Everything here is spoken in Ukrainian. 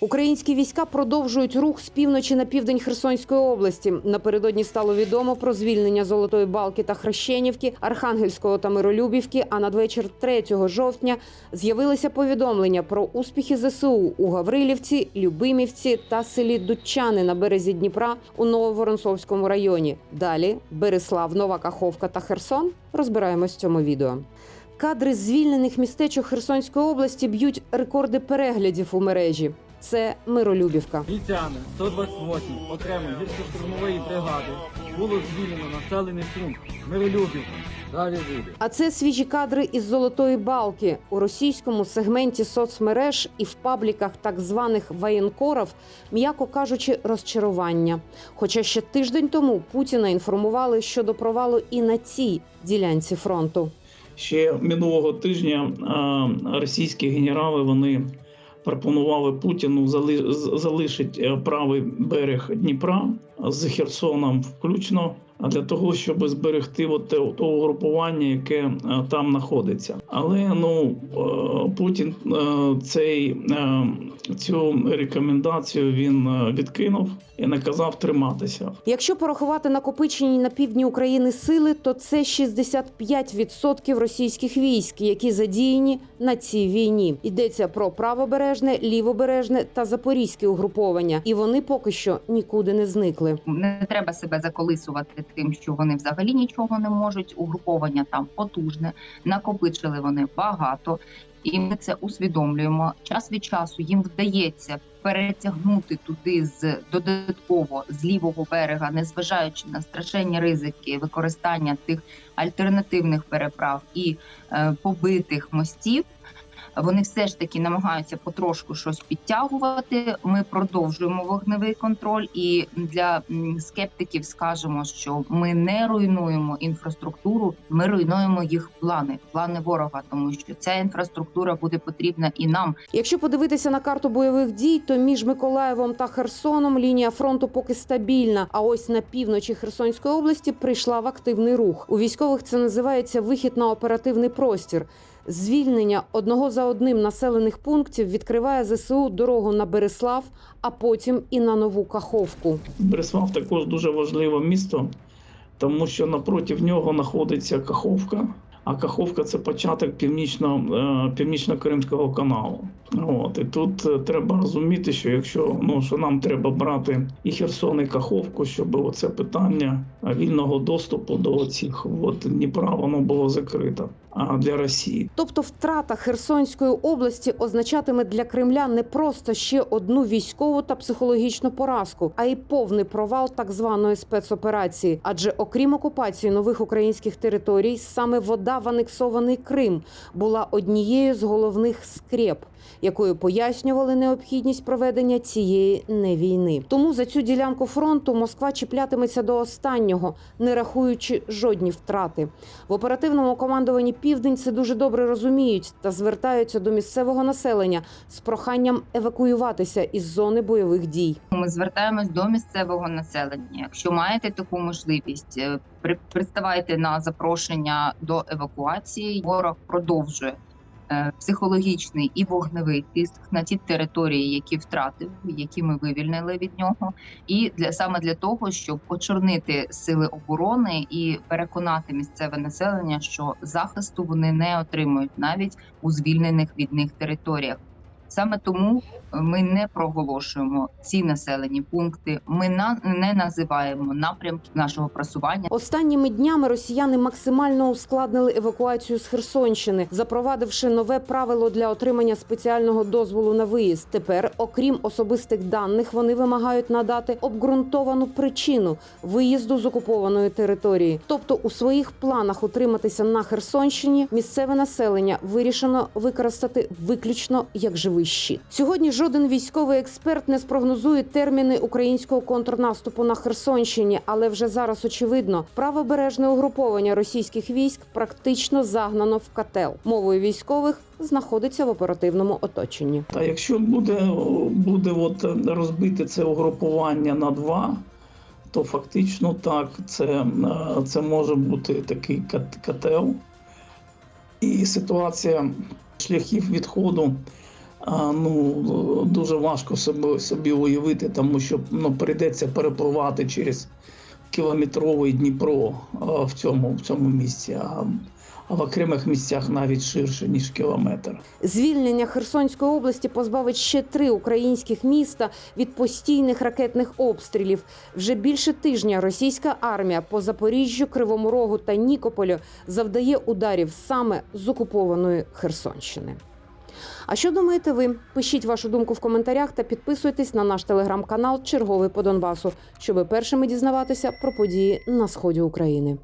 Українські війська продовжують рух з півночі на південь Херсонської області. Напередодні стало відомо про звільнення Золотої Балки та Хрещенівки, Архангельського та Миролюбівки. А надвечір 3 жовтня з'явилися повідомлення про успіхи ЗСУ у Гаврилівці, Любимівці та селі Дудчани на березі Дніпра у Нововоронцовському районі. Далі Береслав, Нова Каховка та Херсон. Розбираємось в цьому відео. Кадри звільнених містечок Херсонської області б'ють рекорди переглядів у мережі. Це Миролюбівка. Бійцями 128 окремої гірсько-штурмової бригади було звільнено населений пункт Миролюбівка. Далі буде. А це свіжі кадри із Золотої Балки у російському сегменті соцмереж і в пабліках так званих воєнкорів, м'яко кажучи, розчарування. Хоча ще тиждень тому Путіна інформували щодо провалу і на цій ділянці фронту. Ще минулого тижня російські генерали вони пропонували Путіну зали- залишити е, правий берег Дніпра з Херсоном включно. А для того, щоб зберегти от те, те угрупування, яке е, там знаходиться, але ну е, Путін е, цей цю рекомендацію він відкинув і наказав триматися. Якщо порахувати накопичені на півдні України сили, то це 65% російських військ, які задіяні на цій війні. Йдеться про правобережне, лівобережне та запорізьке угруповання, і вони поки що нікуди не зникли. Не треба себе заколисувати тим, що вони взагалі нічого не можуть. Угруповання там потужне, накопичили вони багато, і ми це усвідомлюємо. Час від часу їм вдається перетягнути туди з додатково з лівого берега, незважаючи на страшенні ризики використання тих альтернативних переправ і е, побитих мостів. Вони все ж таки намагаються потрошку щось підтягувати. Ми продовжуємо вогневий контроль, і для скептиків скажемо, що ми не руйнуємо інфраструктуру, ми руйнуємо їх плани, плани ворога, тому що ця інфраструктура буде потрібна і нам. Якщо подивитися на карту бойових дій, то між Миколаєвом та Херсоном лінія фронту поки стабільна. А ось на півночі Херсонської області прийшла в активний рух. У військових це називається вихід на оперативний простір. Звільнення одного за одним населених пунктів відкриває ЗСУ дорогу на Береслав, а потім і на нову Каховку. Береслав також дуже важливе місто, тому що напроти нього знаходиться Каховка. А Каховка це початок північно, е, північно-кримського каналу. От і тут е, треба розуміти, що якщо ну що нам треба брати і Херсон, і Каховку, щоб оце питання вільного доступу до цих от Дніпра воно було закрито. Для Росії Тобто втрата Херсонської області означатиме для Кремля не просто ще одну військову та психологічну поразку, а й повний провал так званої спецоперації. Адже окрім окупації нових українських територій, саме вода в анексований Крим була однією з головних скреп, якою пояснювали необхідність проведення цієї не війни. Тому за цю ділянку фронту Москва чіплятиметься до останнього, не рахуючи жодні втрати. В оперативному командуванні Південь це дуже добре розуміють та звертаються до місцевого населення з проханням евакуюватися із зони бойових дій. Ми звертаємось до місцевого населення. Якщо маєте таку можливість, е, при- представайте на запрошення до евакуації. Ворог продовжує психологічний і вогневий тиск на ті території, які втратив, які ми вивільнили від нього, і для саме для того, щоб очорнити сили оборони і переконати місцеве населення, що захисту вони не отримують навіть у звільнених від них територіях. Саме тому ми не проголошуємо ці населені пункти. Ми на не називаємо напрямки нашого просування. Останніми днями росіяни максимально ускладнили евакуацію з Херсонщини, запровадивши нове правило для отримання спеціального дозволу на виїзд. Тепер, окрім особистих даних, вони вимагають надати обґрунтовану причину виїзду з окупованої території. Тобто, у своїх планах утриматися на Херсонщині місцеве населення вирішено використати виключно як живий щит. Сьогодні жоден військовий експерт не спрогнозує терміни українського контрнаступу на Херсонщині, але вже зараз очевидно, правобережне угруповання російських військ практично загнано в котел. Мовою військових знаходиться в оперативному оточенні. Та якщо буде, буде от розбити це угрупування на два, то фактично так, це, це може бути такий кат- котел. І ситуація шляхів відходу ну дуже важко собі, собі уявити, тому що ну, прийдеться перепливати через кілометровий Дніпро в цьому, в цьому місці, а, а в окремих місцях навіть ширше, ніж кілометр. Звільнення Херсонської області позбавить ще три українських міста від постійних ракетних обстрілів. Вже більше тижня російська армія по Запоріжжю, Кривому Рогу та Нікополю завдає ударів саме з окупованої Херсонщини. А що думаєте ви? Пишіть вашу думку в коментарях та підписуйтесь на наш телеграм-канал Черговий по Донбасу, щоб першими дізнаватися про події на сході України.